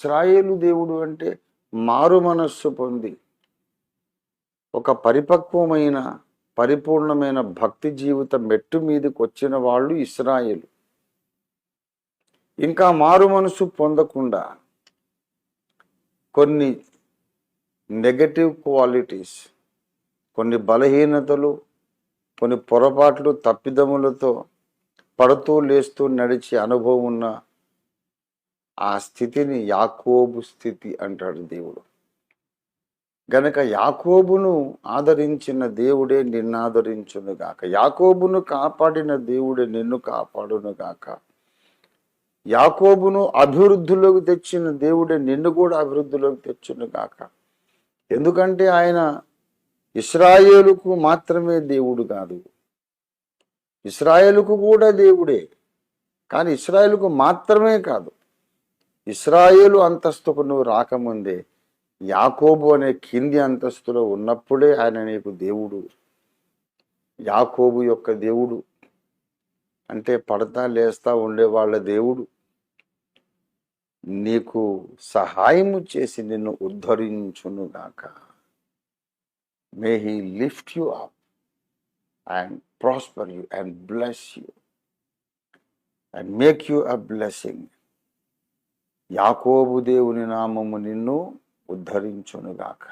ఇస్రాయేలు దేవుడు అంటే మారు మనస్సు పొంది ఒక పరిపక్వమైన పరిపూర్ణమైన భక్తి జీవిత మెట్టు మీదకి వచ్చిన వాళ్ళు ఇస్రాయేలు. ఇంకా మారు మనసు పొందకుండా కొన్ని నెగటివ్ క్వాలిటీస్ కొన్ని బలహీనతలు కొన్ని పొరపాట్లు తప్పిదములతో పడుతూ లేస్తూ నడిచే అనుభవం ఉన్న ఆ స్థితిని యాకోబు స్థితి అంటాడు దేవుడు. గనక యాకోబును ఆదరించిన దేవుడే నిన్ను ఆదరించును గాక. యాకోబును కాపాడిన దేవుడే నిన్ను కాపాడును గాక. యాకోబును అభివృద్ధిలోకి తెచ్చిన దేవుడే నిన్ను కూడా అభివృద్ధిలోకి తెచ్చును గాక. ఎందుకంటే ఆయన ఇస్రాయేలుకు మాత్రమే దేవుడు కాదు. ఇస్రాయేలుకు కూడా దేవుడే. కానీ ఇస్రాయేలుకు మాత్రమే కాదు. ఇస్రాయేలు అంతస్తుకు నువ్వు రాకముందే యాకోబు అనే కింది అంతస్తులో ఉన్నప్పుడే ఆయన నీకు దేవుడు. యాకోబు యొక్క దేవుడు. అంటే పడతా లేస్తా ఉండే వాళ్ళ దేవుడు. నీకు సహాయము చేసి నిన్ను ఉద్ధరించునుగాక. May he lift you up and prosper you and bless you and make you a blessing యాకోబు దేవుని నామము నిన్ను ఉద్ధరించునుగాక.